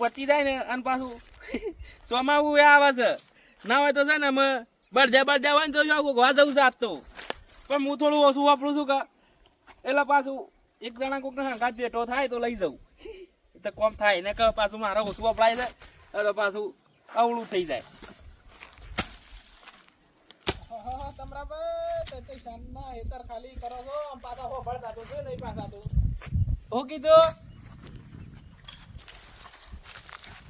પતી જાય ને અને પાછું સોમાવું એ આવે છે. ના હોય તો છે ને અમે બળદે બળદે હોય ને તો જો ગોવા જવું છે આજ તો. પણ હું થોડું ઓછું વાપરું છું કે એટલે પાછું એક જણા કોક હંગાત બેઠો થાય તો લઈ જવું. તો કોમ થાય ને કે પાછું મારે ઓછું વપરાય છે એટલે પાછું અવળું થઈ જાય. ખાલી કરો છો પાછા હો ભળતા તો નહીં પાછા તો. હું કીધું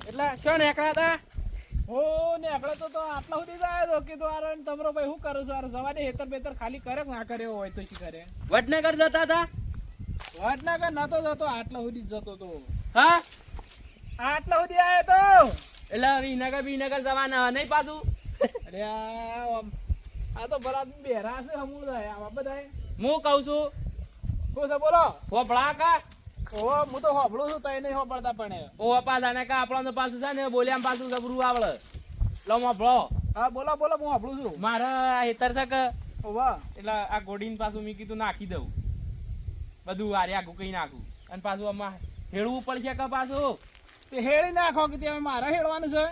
એટલે શું નીકળ્યા હતા હો ને આપણે તો તો આટલા સુધી જાય તો કીધું આરો તમરો ભાઈ શું કરું છું? આરો જવા દે હેતર બેતર ખાલી કરે ના કરે હોય તો શું કરે? વડનગર જતા હતા વડનગર નતો જતો આટલા સુધી જ જતો તો. હા? આટલા સુધી આવ્યો તો? એટલે વિનગર વિનગર જવાના નહીં પાછું? અરે આ તો બરાબર બેરા છે હમું થાય આવા બધાય. હું કઉ છું? શું છે બોલો? હોભળા કા? ઓહો હું તો હોભળું છું તઈ નહીં હોભળતા પણ ઓ પાછા ને કા આપણને પાછું છે ને બોલ્યા પાછું જબરું આવડે. લો હોભળો. હા બોલો બોલો હું હોભળું છું. મારા હેતર છે કે ઓવા. એટલે આ ગોડીને પાછું મેં કીધું નાખી દઉં. બધું આરે આગું કઈ નાખું. અને પાછું આમાં હેળવું પડશે કે પાછું? તે હેળી નાખો કે તમે મારે હેડવાનું છે?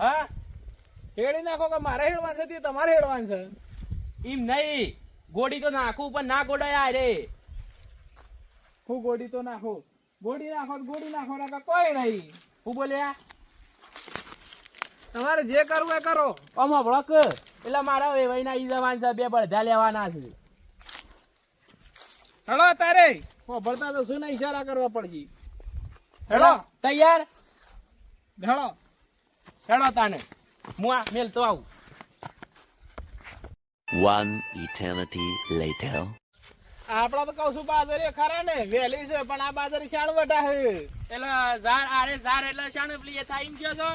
હા? હેળી નાખો કે મારે હેડવાનું છે તે તમારે હેડવાનું છે? એમ નહીં. ગોડી તો નાખું પણ ના ગોડાય રે હું ગોડી તો નાખો. ગોડી નાખો ગોડી નાખો ના કોઈ નહીં. હું બોલ્યા? તમારે જે કરવું એ કરો. આમ હોભળો એટલે મારા વેવાઈના ઈ જવાન છે બે બળધા લેવાના છે. હેડો તારે. હોભળતા તો શું ને ઈશારા કરવા પડશે. હેલો તૈયાર? હેલો હેલો તાને. હું આ મેલતો આવું. One eternity later. આપડા તો કઉ છું બાજરી ખરા ને વહેલી છે પણ આ બાજરી શાણ વટા છે. એટલે ઝાડ આરે ઝાડ એટલે શાણ પેલી એ થાય એમ છે તો.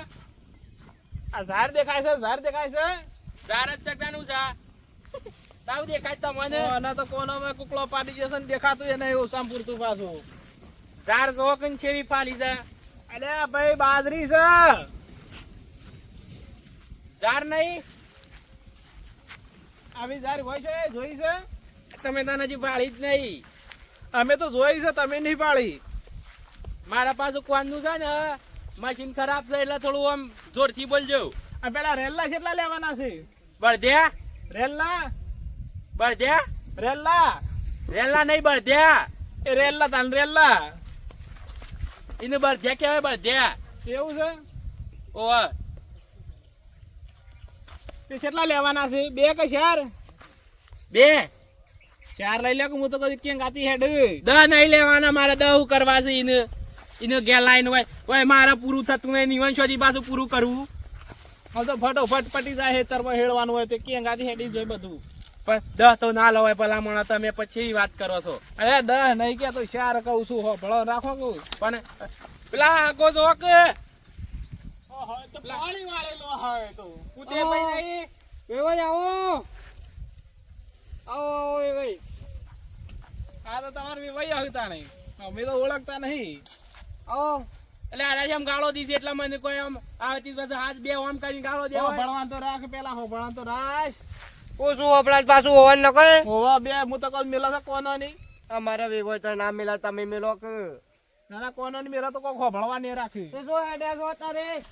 આ ઝાડ દેખાય છે ઝાડ દેખાય છે. ઝાડ જ ચકડાનું છે. તાવ દેખાય તમને અને તો કોનો મે કુકડો પાડી જશે ને દેખાતું એને ઓછામાં પૂરતું પાછું. ઝાડ જો કન છેવી ફાલી છે. અલે ભાઈ બાજરી છે. ઝાડ નહીં. આવી ઝાડ હોય છે જોઈ છે. તમે તને હજી પાળી જ નહીં. અમે તો જોઈ છે તમે નહીં પાડી. મારા પાછું કોનનું છે ને મશીન ખરાબ છે એટલે થોડું આમ જોરથી બોલજો. આ પેલા રેલ્લા કેટલા લેવાના છે? બળદ્યા? રેલ્લા બળદ્યા? રેલ્લા રેલા નહીં બળદ્યા. એ રેલ્લા તાન રેલ્લા એને બળદ્યા કહેવાય બળદ્યા. એવું છે? ઓહ. તે કેટલા લેવાના છે? બે કે ચાર? બે. ચાર લઈ લે કે હું તો કદી ક્યાં ગાતી હેડ. દહ નહીં લેવાના મારે દહ કરવા છે ઈને ઈને ગે લાઈન હોય ઓય મારે પૂરું થતું નહીં નિવન સુધી પાછું પૂરું કરવું હવે તો ફટોફટ પટી જાય હેતરમાં હેડવાનું હોય તે ક્યાં ગાતી હેડી જાય બધું. પણ દહ તો ના લવાય ભલામણ તમે પછી વાત કરો છો. અરે દહ નહીં કે તો ચાર કહું છું હો ભળો રાખો કહું પણ પેલા આગો છો કે તો પાણી વાળેલો હોય તો. કૂદે ભાઈ નહીં. આવો. આવો આ તો તમારે વેવાઈ આવતા નહીં. અમે તો ઓળખતા નહીં. ઓ. એટલે આના જેમ ગાળો દીધી એટલે મને કોઈ આમ આવતી પછી હાથ બે ઓમ કરીને ગાળો દેવા ભણવાન તો રાખ પેલા હો ભણવાન તો રાખ. ઓછું વપરાશ પાછું હોવાનું ન હોવા બે હું તો કહું મેલા છે કોનો નહીં. અમારે વેગો તો ના મેલા તમે મેલો કે? નાના કોનો નહીં મેલા તો કોક હોભળવા નહીં રાખી. તે જો હેડે જો તારે.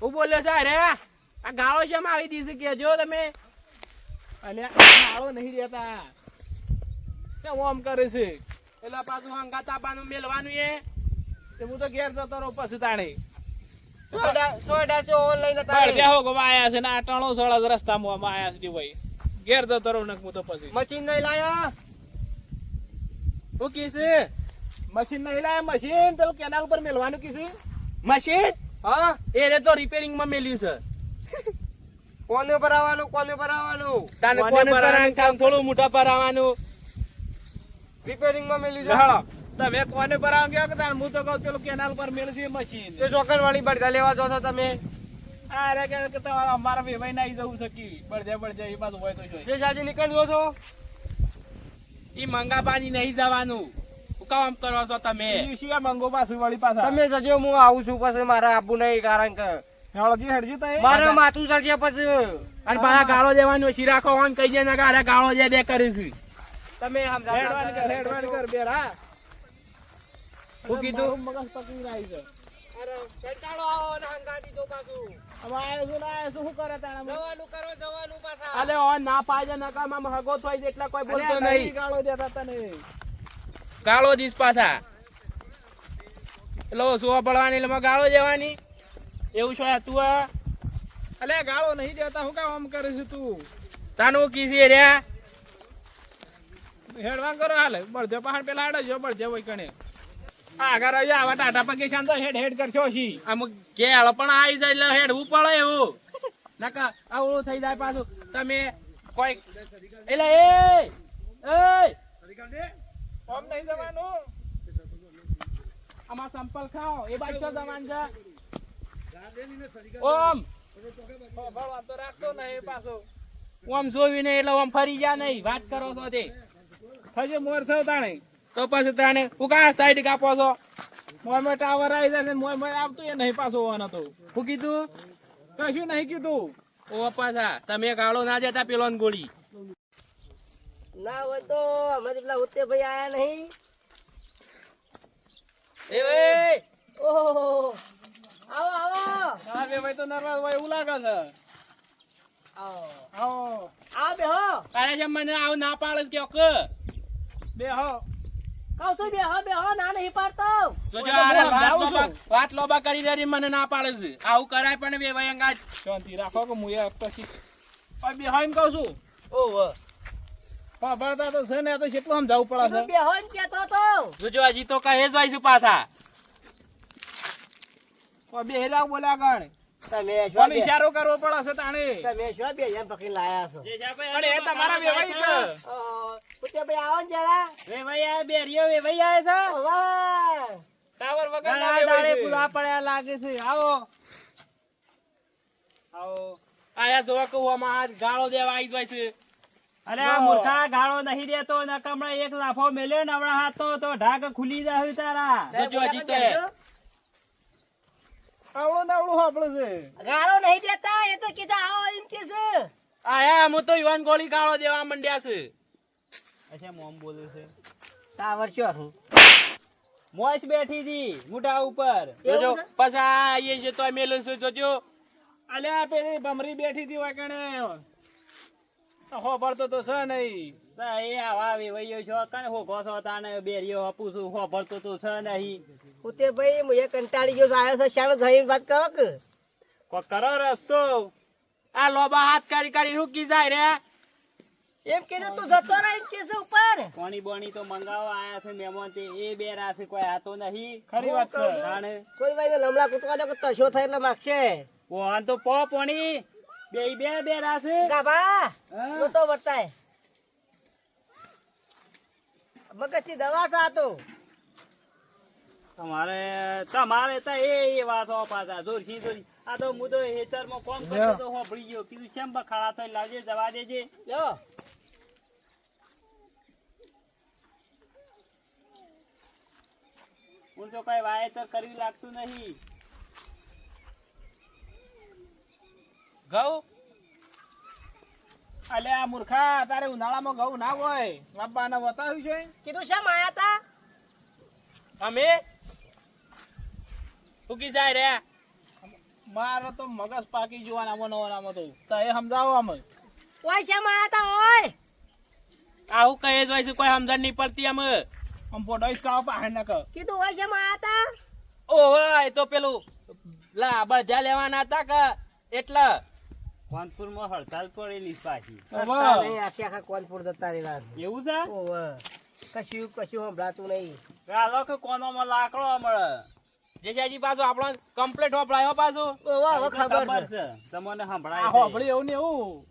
હું બોલ્યો છે અરે આ ગાળો છે આવી દીધી કેજો તમે. અને ગાળો નહીં રહેતા. તે ઓમ કરે છે? એટલે પાછું હંગા તાપાનું મેલવાનું એ. તે હું તો ઘેર જતો રહું પછી તાણે. ઘેર જતો રહું હું તો પછી. મશીન નહીં લાયા? હું મશીન નહીં લાય? મશીન? પેલું કેનાલ પર મેલવાનું કીધું મશીન? હા. એ રે તો રિપેરિંગમાં મેલ્યું છે. કોને ભરાવાનું? તાને કોને પર કામ થોડું મોટા પર રિપેરિંગ માં મેલી હાલો તમે કોને ભરાવ ગયા કે હું તો કહું પેલું કેનાલ પર મેલ મશીન. તે ચોકન વાળી બળગા લેવા જો છો તમે. અરે કે તમારા અમારા વેવાઈ ના જવું શકી. બળજે બળજે એ બાજુ હોય તો જોઈ. જે જાજી નીકળજો છો? ઈ મંગા પાણી નહીં જવાનું. કામ કરો છો તમે? સિવાય મંગો પાછું વળી પાછા? તમે જજો હું આવું છું પછી મારે આપવું નહીં કારણ કે હળજી હળજી તો મારે માથું સરજે પછી. અને પાછા ગાળો દેવાનું ઓછી રાખો કહી દે ને ગાળો દે દે કરીશું. તમે હેડવાન કર હેડવાન કર બેરા હું. કીધું? મગજ પકડી રાઈ છે. અરે કંટાળો આવો ને હંગાતી તો પાછું. હવે આયો છું ને આયો છું, શું કરે તાણે જવાનું કરો જવાનું પાછા. અલે ઓ ના પાજે નકામાં હગો થાય છે કોઈ બોલતો નહીં. ગાળો દેતા તને ગાળો દીસ પાછા. એટલે સુવા પડવાની એટલે ગાળો દેવાની. એવું છો તું આ. અલ્યા ગાળો નહીં દેતા હું કામ કરે છે તું? તાનું કીધી રહ્યા હેડવાન કરો હાલે. બળજો પહાડ પેલા હાડો જો બળજો હોય કણે. આગળ આવી આવા ટાટા પગે શાંતો હેડ હેડ કરશો છી આમ કેળ પણ આવી જાય એટલે હેડવું પડે એવું. નકા આવડું થઈ જાય પાછું. તમે કોઈ એટલે એ એ! નહીં જવાનું. આમાં સંપલ ખાઓ. એ બાજુ છો જવાન ઓમ! તો રાખતો નહીં પાછો. ઓમ જોઈને એટલે ઓમ ફરી જા નહીં. વાત કરો છો તે. થજે મોર થયો તાણે. તો પછી તાણે હું કા સાઈડ કાપો છો? મોરમાં ટાવર આવી જાય ને મોરમાં આવતું એ નહીં પાછો હોવાનો તો હું કીધું કશું નહીં કીધું. ઓ પાછા તમે ગાળો ના જતા પેલો ગોળી. ના હોય તો અમારે પેલા ઉત્તે ભાઈ આયા નહીં. એ ભાઈ! ઓહો આવો આવો. હા બે ભાઈ તો નર્વસ હોય એવું લાગે છે. આવો. આવો. આવો બેહો. અરે છે મને આવ ના પાડે કે બે હો કહું છું બેહો બેહો ના નહીં પાડતો. જોજો હું આરે વાત લોબા વાત લોબા કરી દેરી મને ના પાડે છે. આવું કરાય પણ બે ભાઈ અંગાજ શાંતિ રાખો કે હું પછી હવે બે હોય કહું છું. ઓહો પણ તો છે ને તો કેટલું સમજાવવું પડે છે. બેહો ને કેતો તો. જોજો હજી તો કહે જ હોય પાછા. પણ બે હેરા ગણ. તમે શું ઈશારો કરવો પડે છે તાણે. તમે શું બે જણ પકડી લાયા છો. પણ એ તમારા બે છે. ઓહો ભાઈ આવો જરા. વે ભાઈ આ બેરીઓ વે ભાઈ આવે છે. ઓવા ટાવર વગર ના દાડે ભાઈ પડ્યા લાગે છે. આવો. આવો. આયા જોવા કહું આમાં ગાળો દેવા આવી જાય છે. અરે આ મૂર્ખા ગાળો નહીં દેતો નકમણે એક લાફો મેલ્યો ને હમણાં હાથ તો તો ઢાક ખુલી જાય તારા. હજી તો. આવડું ને છે. ગાળો નહીં દેતા એ તો કીધા આવો એમ કે છે. આયા હું તો યુવાન ગોળી ગાળો દેવા મંડ્યા છે. અચ્છા મોમ બોલે છે. ટાવર ક્યો છું? મોસ બેઠી હતી મોઢા ઉપર. જોજો છે? પછી આ આઈએ છે તો મેલું છું જોજો. અલ્યા પેલી ભમરી બેઠી હતી વાકણે. હોભળતો તો છે નહીં. એ આવા વેવાઈઓ છો કને હો ઘોસો તાને બેરીઓ આપું છું હો ભરતો તો છે નહીં. તે ભાઈ હું એ કંટાળી ગયો છું, આવ્યો છે શાનો જઈને વાત કરો કે? કોક કરો રસ્તો. આ લોબા હાથ કરી કરી રૂકી જાય રે. એમ કે તું જતો રહે એમ કે ઉપર. પાણી બોણી તો મંગાવવા આયા છે મહેમાન તે એ બે રાસે કોઈ આતો નહીં. ખરી વાત છે. તાણે કોઈ ભાઈ લમડા કૂટવા દો કે તશો થાય એટલે માગશે. કોણ તો પો પોણી. બે બે બે રાસે ગાભા મોટો વર્તાય. મગજની દવા છે તો. તમારે તમારે તો એ એ વાતો પાછા. જોરથી જોરી આ તો હું તો હેતરમાં કોમ કરતો તો હોભળી ગયો. કીધું કેમ બખાડા થઈ લાવજે જવા દેજે. લ્યો. હું તો કઈ વાયેતર કરવી લાગતું નહીં. ઘઉં? અલ્યા મૂર્ખા તારે ઉનાળામાં ઘઉં ના હોય. બાપાને બતાવ્યું છે. કીધું શેમ આયા તા? અમે? રૂકી જાય રે. મારે તો મગજ પાકી જોવાના આમાં નવાનામાં તો. તો એ સમજાવો અમે. ઓય શેમ આયા તા ઓય આવું કહે જ હોય છે કોઈ સમજણ નહીં પડતી અમે. આમ ફોટો હિસકાવો પાહે ન કીધું ઓય શેમ આયા તા ઓહો એ તો પેલું લા બધા લેવાના હતા કે એટલે? કાનપુરમાં હડતાલ પડેલી છે પાછી. આખે આખા કોનપુર જતા રહેલા છે. એવું છે? ઓવે. કશું કશું સંભળાતું નહીં. ગાલો કે કોનોમાં લાકડો મળે જેજાજી પાછું આપણો કમ્પ્લેટ હોપડાયો પાછું. ઓવે, હવે ખબર છે. છે. તમને સંભળાય છે. હોભળી એવું ને એવું?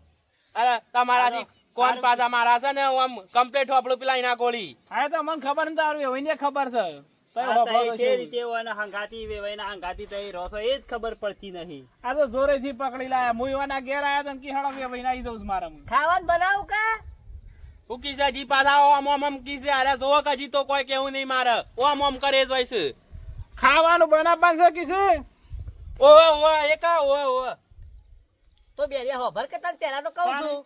અરે તમારાથી કોણ પાછા મારા છે ને? આમ કમ્પ્લીટ હોપડું પેલા એના ગોળી. હા તો મને ખબર નથી તારું એવું ખબર છે. તો એ આ તો હોભળો એ છે. જે રીતે હોય ને હંગાતી વેવાયના હંગાતી તઈ રોસો એ જ ખબર પડતી નહીં. આ તો જોરેથી પકડી લાયા. હું એવાના ઘેર આયા તો કે હળો કે નાઈ દઉં મારા ખાવાનું બનાવું કા? હું કીધે જી પાછા ઓમ ઓમ ઓમ કીધે અરે જોવો કે તો કોઈ કેવું નહીં મારે. ઓમ ઓમ કરે જ હોય છે ખાવાનું બનાવવાનું છે કિસી? ઓહો ઓહો એકા ઓહો ઓ તો બે હોભર કે તને પહેલા તો કહું છું.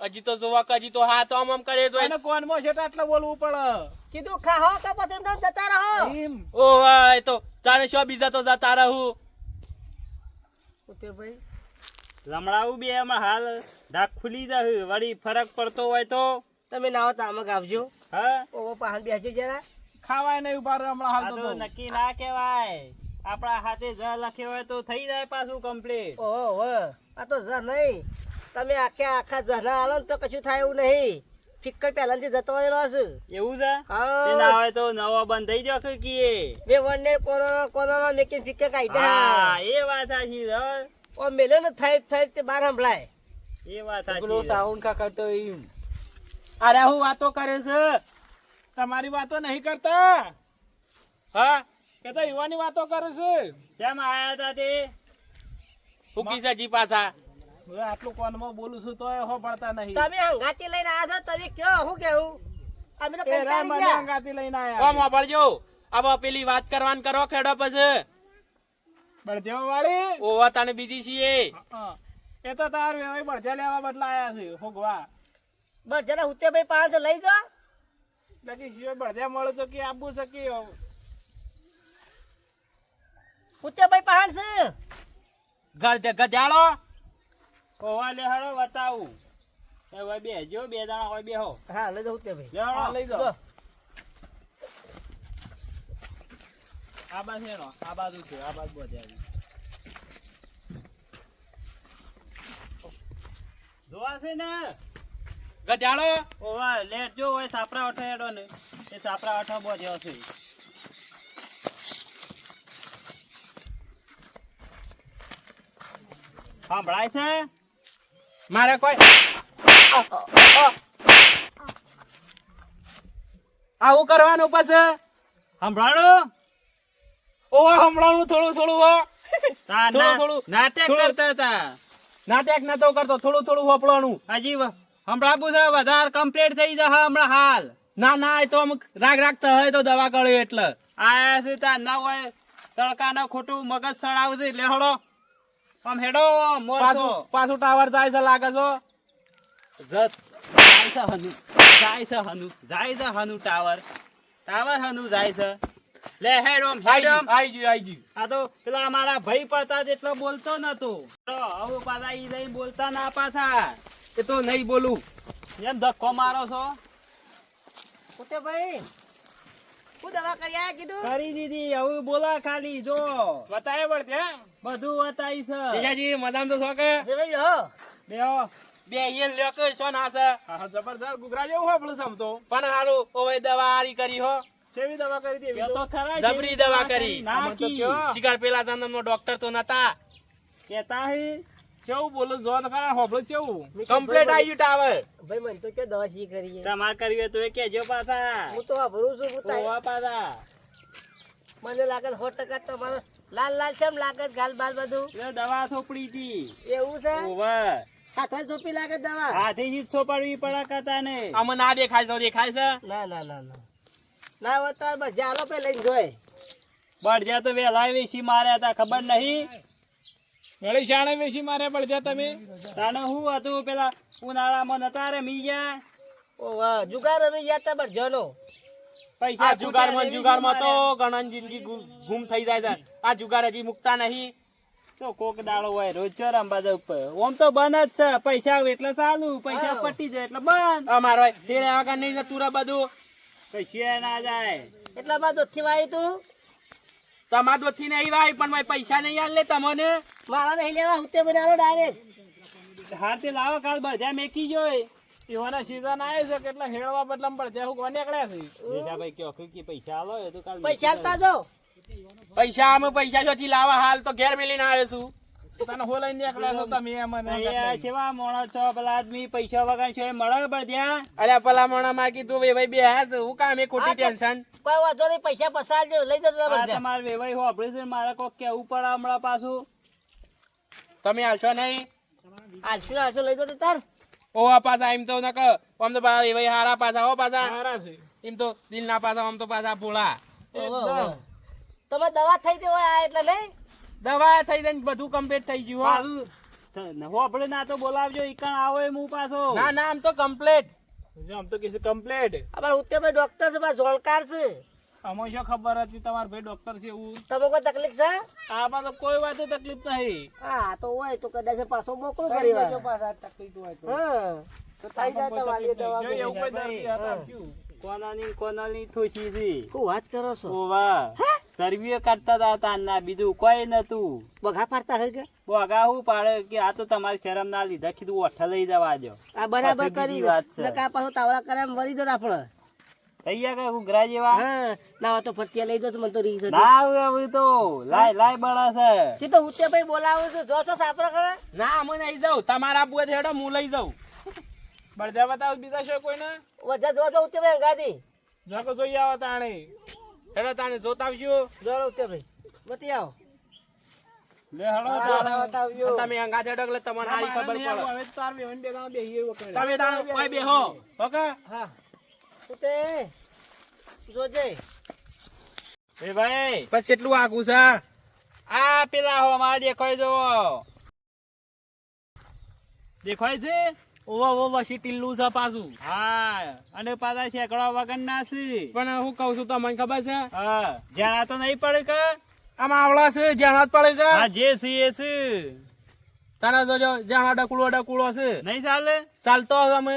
હજી તો જોવા કે હજી તો હાથ આમ ઓમ કરે તો એને કોન કોનમાં છે આટલા બોલવું પડે? કીધું ખાહો તો પછી એમ જતા રહો. એમ. ઓહો એ તો તારે શું બીજા તો જતા રહું? ભાઈ લમડાવું બે એમાં હાલ ઢાક ખુલી જાય વળી ફરક પડતો હોય તો? તમે ના આવો તો આમાં આવજો હા? ઓવો પાહન બેસજો જરા. ખાવાય નહીં ઊભા હમણાં હાલ તો. નક્કી ના કહેવાય. આપણા હાથે જ લખ્યો હોય તો થઈ જાય પાછું કમ્પ્લીટ ઓહો. આ તો જ નહીં. તમે આખે આખા જરના આલો ને તો કશું થાય એવું નહીં. ફિક્કર પહેલાથી જતો રહેલો છે એવું છે? હા. ના હોય તો નવો બંધ થઈ જશે કીએ? બે વનને કોનો કોનો મેકીને ફિક્કર કાઢી હા એ વાત સાચી છે હો. ઓ મેલે ને થાય થાય તે બાર સંભળાય. એ વાત સાચી પેલો છે. સાઉન્ડ કા કરતો એમ અરે હું વાતો કરે છે. તમારી વાતો નહીં કરતા? હા? કે તો યુવાની વાતો કરે છે? શેમ આયા હતા તે? હું કિસાજી પાછા. હવે આટલું કોનમાં બોલું છું તો હો પડતા નહીં. તમે હંગાતી લઈને આવ્યા છો તમે કયો હું કેવું અમે તો કંટાળી મને ગયા. અંગાથી લઈને ઓ આયા મોબાઈલ હવે પેલી વાત કરવાન કરો ખેડો પછી. બળજો વાળી? ઓવા તને બીજી છીએ. એ તો તાર વેવાઈ બળજા લેવા બદલા આયા છે હોગવા. બસ જરા ઉતે ભાઈ પાંચ લઈ જો બાકી શિવાય બળજા મળે તો કે આપવું છે કે ઉતે ભાઈ પાંચ ગજાળો ઓવા લે હાલો બતાવું. એ હોય બે જો બે જણા હોય બે હો હા લઈ જાઓ તે ભાઈ. લે લઈ. જાઓ આ બાજુ એનો આ બાજુ છે આ બાજુ બળદિયા જોવા છે ને? ગજાળો ઓવા લે જો હોય સાપરા હેડો ને. એ સાપરા અઠો બોજ્યો છે સાંભળાય છે? મારે કોઈ આવું કરવાનું પછી? સંભળાણું? ઓવા સંભળાણું થોડું થોડું હો. થોડું થોડું. નાટક કરતા હતા. નાટક નતો કરતો થોડું થોડું હોપળાણું. હજી હમણાં સંભળાવું છે વધારે કમ્પ્લીટ થઈ જશે હમણાં હાલ. ના ના એ તો અમુક રાગ રાખતા હોય તો દવા કર્યો એટલે. આ શું તા ના હોય તડકાના ખોટું મગજ સડાવશે લેહડો હડો આમ હેડો મોર પાછું તો. પાછું ટાવર જાય છે લાગે છો. જત. જાય છે હનુ જાય છે હનુ જાય છે હનુ ટાવર. ટાવર હનુ જાય છે. લે હેડ ઓમ હેડ ઓમ. આઈ ગયું આઈ ગયું. આ તો પેલા અમારા ભાઈ પડતા જેટલો બોલતો નતો. તો હવે પાછા ઈ નહીં બોલતા ના પાછા. એ તો નહીં બોલું. એમ ધક્કો મારો છો? પોતે ભાઈ. હું દવા કરી આયા કીધું? કરી દીધી હવે બોલા ખાલી જો. બતાવે બળદિયા બધું બતાવી છે. જીજાજી મજામાં તો શોકે જે ભાઈ હો. બેહો બે અહીંયા લ્યો કે શું ના છે? હા હા, જબરદસ્ત ગુગરા જેવું હોપલું સમતો પણ હાલો ઓવે દવા આરી કરી હો. સેવી દવા કરી દેવી તો ખરા જબરી દવા કરી. ના કી શિકાર પેલા જન્મનો ડોક્ટર તો નતા. કેતા હે? કેવું બોલું જો ખરા હોપલું કેવું. કમ્પ્લીટ આવી ટાવર. ભાઈ મને તો કે દવા શી કરી તમાર કરવી તો એ કેજો પાછા. હું તો ભરું છું હું ઓવા પાછા. મને લાગે સો ટકા તમારે લાલ લાલ છે લાગે ગાલ બાલ બધું? એ દવા સોપડી હતી એવું છે? ઓવે હાથે સોપી લાગે દવા? હાથેથી જ સોપાડવી પડે કતા ને. આમાં ના દેખાય તો દેખાય છે? ના ના ના ના. ના હોય તો બસ જાલો પે લઈને જોય. બળજા તો વેલા વેસી માર્યા હતા ખબર નહીં? વળી શાણે વેશી મારે બળદિયા તમે? તાને શું હતું પેલા ઉનાળામાં નતા રે ગયા? ઓ વાહ જુગાર રમી ગયા તા બસ જોનો પૈસા જુગારમાં જુગારમાં તો ઘણા જિંદગી ગુમ થઈ જાય છે. આ જુગાર હજી મુકતા નહીં. તો કોક દાડો હોય રોજ ચોર અંબાજા ઉપર. ઓમ તો બંધ જ છે. પૈસા આવે એટલે ચાલુ પૈસા પટી જાય એટલે બંધ. અમારો તેરે આગળ નહીં જતું બધું. પૈસા ના જાય. એટલા માં દોથી વાય તું? તમાર દોથી નહીં વાય પણ ભાઈ પૈસા નહીં આલ લે તમને. મારા નહીં લેવા હું તે બનાવો ડાયરેક્ટ. હા તે લાવો કાલ બજાર મેકી જોય એવાના સીઝન આવે છે કેટલા હેળવા બદલામાં બળદિયા હુકવા નીકળ્યા છે. ભાઈ કયો કે પૈસા આલો એ તો કાલ પૈસા આલતા પૈસા અમે પૈસા જોથી લાવા હાલ તો ઘેર મેલીને આવ્યો છું. તને હો લઈને નીકળ્યા છો તમે અમને અહીંયા છેવા મોણો છો પેલા આદમી પૈસા વગર છે એ મળે બળજા અરે પેલા મોણા માં કીધું ભાઈ ભાઈ બે હાથ હું કામ એ ખોટી ટેન્શન કોઈ વાંધો નહીં પૈસા પસારજો લઈ જજો આ તમારે વેવાઈ હો ઓપરેશન મારે કોક કેવું પડે હમણાં પાછું. તમે આવશો નહીં? આવશું આવશો લઈ જજો તાર. ઓવા પાછા એમ તો નક આમ તો પાછા એ ભાઈ હારા પાછા હો પાછા. છે. એમ તો દિલ ના પાછા આમ તો પાછા ભોળા. તમે દવા થઈ ગઈ હોય આ એટલે નહીં? દવા થઈ જાય બધું કમ્પ્લીટ થઈ ગયું હો. આપણે ના તો બોલાવજો ઈકણ આવો એમ હું પાછો. ના ના આમ તો કમ્પ્લીટ આમ તો કીધું કમ્પ્લેટ આપણે ઉત્તર ડોક્ટર છે પાછો જોણકાર છે. અમે શું ખબર હતી? તમારે ભાઈ ડોક્ટર છે એવું? તમે કોઈ તકલીફ છે? આમાં તો કોઈ વાતે તકલીફ નહીં. હા તો હોય તો કદાચ પાછો મોકલો કરી વાર. તકલીફ હોય તો. હા. તો થઈ જાય તમારી દવા એવું કોઈ દર્દી હતા શું? કોનાની કોનાની ઠોસી છે. કો વાત કરો છો? ઓવા. સર્વીઓ કરતા હતા તાના બીજું કોઈ નતું. બઘા પાડતા હોય કે? બગા હું પાડે કે આ તો તમારી શરમ ના લીધા કીધું ઓઠ લઈ જવા દો આ બરાબર કરી વાત છે. નકા પાછો તાવળા કરે એમ વળી જત આપણે. ગયા કે જેવા? હા ના તો ફટિયા લઈ દો મને તો રીસ ના આવે તો લાય લાય બળા છે. તે તો ઉત્તે ભાઈ બોલાવું છે જો છો સાપરા કરે ના અમે નહીં જાઉં. તમારા હોય હેડો હું લઈ જાઉં. બળજા બતાવ બીજા છે કોઈને? વજા જો જો ઉતે ભાઈ જાકો જોઈ આવો તાણે. હેડો તાને જોતા આવશું જો ભાઈ બતી આવો. લે હળો તમે અંગા હેડો એટલે તમને સારી ખબર પડે. હવે તાર બેહન બેગા બેહી તમે તાણે કોઈ બેહો ઓકે હા. ઉત્તે જોજે. એ ભાઈ. પછી કેટલું આગું છે આ પેલા હો મારા દેખાય જો દેખાય છે? ઓવા ઓવા ટીલ્લું છે પાછું. હા અને પાછા શેકડા વગર ના છે પણ હું કહું છું તમને ખબર છે? હા જાણા તો નહીં પડે કે? આમાં આવડા છે જ્યાં પડે કે હા જે છે એ છે. તારા જોજો જ્યાં ડકુળો ડકુળો છે. નહીં ચાલે? ચાલતો હશે અમે.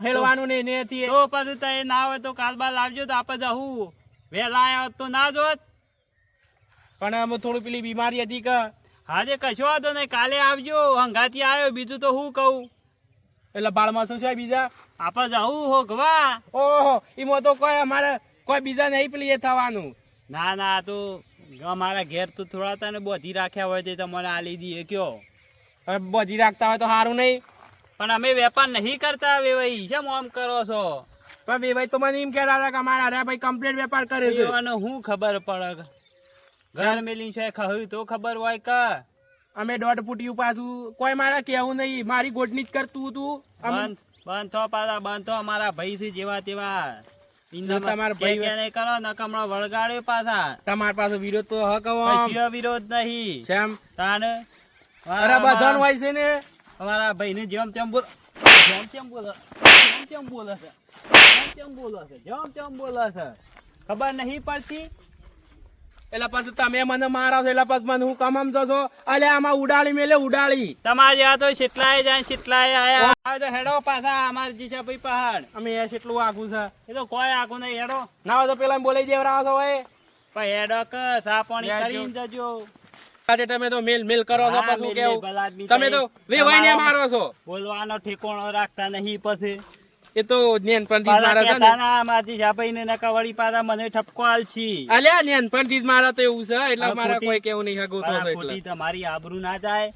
હેડવાનું નહીં એથી તો પછી તો એ ના હોય તો કાલ બાલ આવજો તો આપણે જવું વહેલા આવ્યા તો ના જોત. પણ અમે થોડું પેલી બીમારી હતી કે? આજે કશો વાંધો નહીં કાલે આવજો. હંગાથી આવ્યો બીજું તો હું કહું. એટલે બાળમાં શું છે બીજા? આપણે જવું હોગવા ઓહો એમાં તો કોઈ અમારે કોઈ બીજા નહીં પેલી એ થવાનું. ના ના તો અમારા ઘેર તો થોડા તને બોધી રાખ્યા હોય તે તમને આલી એ કયો. બધી રાખતા હોય તો સારું નહીં. પણ અમે વેપાર નહીં કરતા વેવાઈ શેમ આમ કરો છો. પણ વેવાઈ તો મને એમ કહેતા હતા કે અમારા અરે ભાઈ કમ્પ્લીટ વેપાર કરે છે. એવાનો હું ખબર પડે? ઘર મેલી છે કહ્યું તો ખબર હોય કે? અમે દોઢ ફૂટ્યું પાછું કોઈ મારા કેવું નહીં મારી ગોઠની જ કરતું હતું. બંધ બંધ થો પાછા બંધ થો અમારા ભાઈ છે જેવા તેવા. તમારા ભાઈ- કરો નકમણો વળગાડ્યો પાછા. તમારા પાસે વિરોધ તો હક વિરોધ નહીં. તાને? અરે બધાનું હોય છે ને. અમારા ભાઈને જેમ તેમ બોલ જેમ તેમ બોલે જેમ તેમ બોલે છે. જેમ તેમ બોલે છે. જેમ તેમ બોલે છે. ખબર નહીં પડતી? એટલે પછી તમે મને મારો છો એટલે પછી મને હું કમામ છો અલે આમાં ઉડાડી મેલે ઉડાડી. તમારે આ તો શીતલાય જાય શીતલાય આયા. તો હેડો પાછા અમારે ભાઈ પહાડ. અમે એ કેટલું આગું છે. એ તો કોઈ આખું નહીં હેડો. ના હોય તો પેલા બોલાઈ દેવરાવો છો ભાઈ પણ હેડો કસ આ પાણી કરીને જજો. આજે તમે તો મેલ મેલ કરો છો પાછું કેવું? તમે તો વેવાઈને મારો છો. બોલવાનો ઠેકોણો રાખતા નહીં પછી. એ તો નેનપણથી જ પાછા મારે છે ને. ના અમારા જીજાભાઈને નકા વળી પાછા મને ઠપકો આલછી અલ્યા નેનપણથી જ મારા તો એવું છે એટલે મારે કોઈ કેવું નહીં હગો તો એટલે. તમારી આબરૂ ના જાય.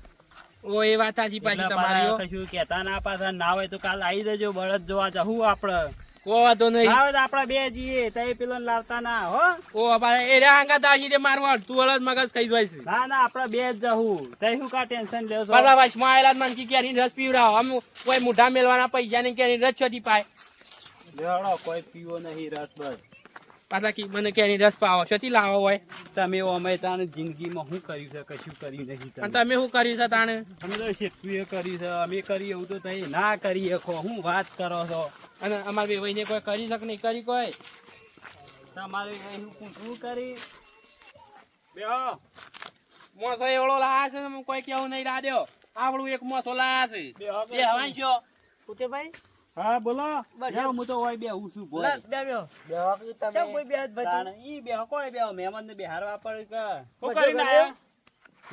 ઓ એ વાત આજી પાછી તમારી. કશું કેતા ના પાછા ના હોય તો કાલ આવી જજો બળદ જોવા જવું આપડે. કો વાંધો નહીં તો આપડે બે જઈએ તઈ પેલો લાવતા ના હો. ઓ બાપા એ રે આંગા દાજી દે મારું તું વળદ મગજ ખાઈ જાય છે. ના ના આપડે બે જ જવું તઈ કા ટેન્શન લેવો છો? વચમાં આયેલા જ મનકી કેરી રસ પીવડાવો. આમ કોઈ મુઢા મેલવાના પૈસા ની કેરી રસ છોટી પાય. લેવડો કોઈ પીવો નહીં રસ બસ. પાછા કી મને કેરી રસ પાવો છોથી લાવો હોય? તમે અમે તાને જિંદગીમાં શું કર્યું છે કશું કર્યું નહીં અને તમે તમે શું કર્યું છે તાણે? અમે તો એ કર્યું છે અમે કરીએ એવું તો તઈ ના કરી શકો. હું વાત કરો છો? અને અમારે બે ભાઈને કોઈ કરી શક નહીં? કરી કોઈ? તમારે હું શું કરી? બેહો. મોસો એવડો લાયા છે ને કોઈ કેવું નહીં રાડ્યો આવડું એક મોસો લાયા છે. બે હવાઈ છો. ભાઈ. હા બોલો. બેહો, હું તો હોય બેહું છું બોલ. લે, બે બેહો. કેમ કોઈ બે ભજ્યું? ઈ બેહો કોઈ બેહો? મહેમાન ને બેહારવા પડે કે? કો કરી ના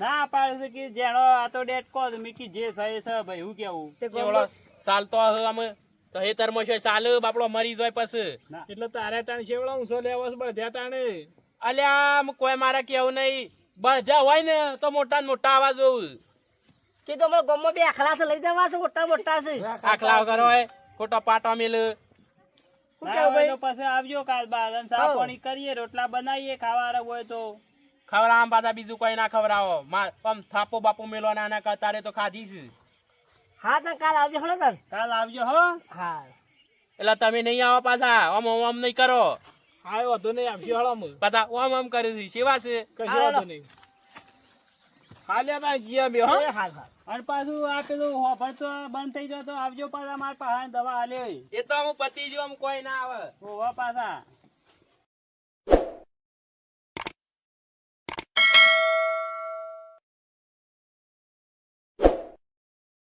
ના પાડે છે કે જેણો આ તો ડેટ કો મીકી જે છે છે ભાઈ હું કેવું? તે એવડો સાલ તો અમે તો હે તરમો છે સાલ બાપડો મરી જાય પછી. એટલે તારે તાણ સેવડાવ સો લેવો છે બધા તાણે. અલ્યા આમ કોઈ મારા કેવું નહીં. બધા હોય ને તો મોટા ને મોટા આવાજ જોવું કે તો અમારા ગામમાં બે આખલા છે લઈ જવા છે મોટા મોટા છે. આખલા વગર હોય. ખોટો પાટો મેલ. ના પછી આવજો કાલ બાદ અને કરીએ રોટલા બનાવીએ ખાવા હોય તો. પાછા બીજું કોઈ ના ખવડાવો. આમ થાપો બાપો મેલો નાના કતારે તો ખાધીશ. હા તો કાલ આવજો કાલ આવજો હો. હા. એટલે તમે નહીં આવો પાછા. ઓમ ઓમ આમ નહીં કરો. હા વાંધો નહીં હળો પાછા આમ આમ કરે છે સેવા છે. કશો વાંધો નહીં. હાલ્યા તાણ જીયા બે હો. હાલ હાલ. અને પાછું આ પેલું હોફર તો બંધ થઈ જાય તો આવજો પાછા મારા પાસે દવા આલે. એ તો હું પતી જો આમ કોઈ ના આવે. ઓવા પાછા.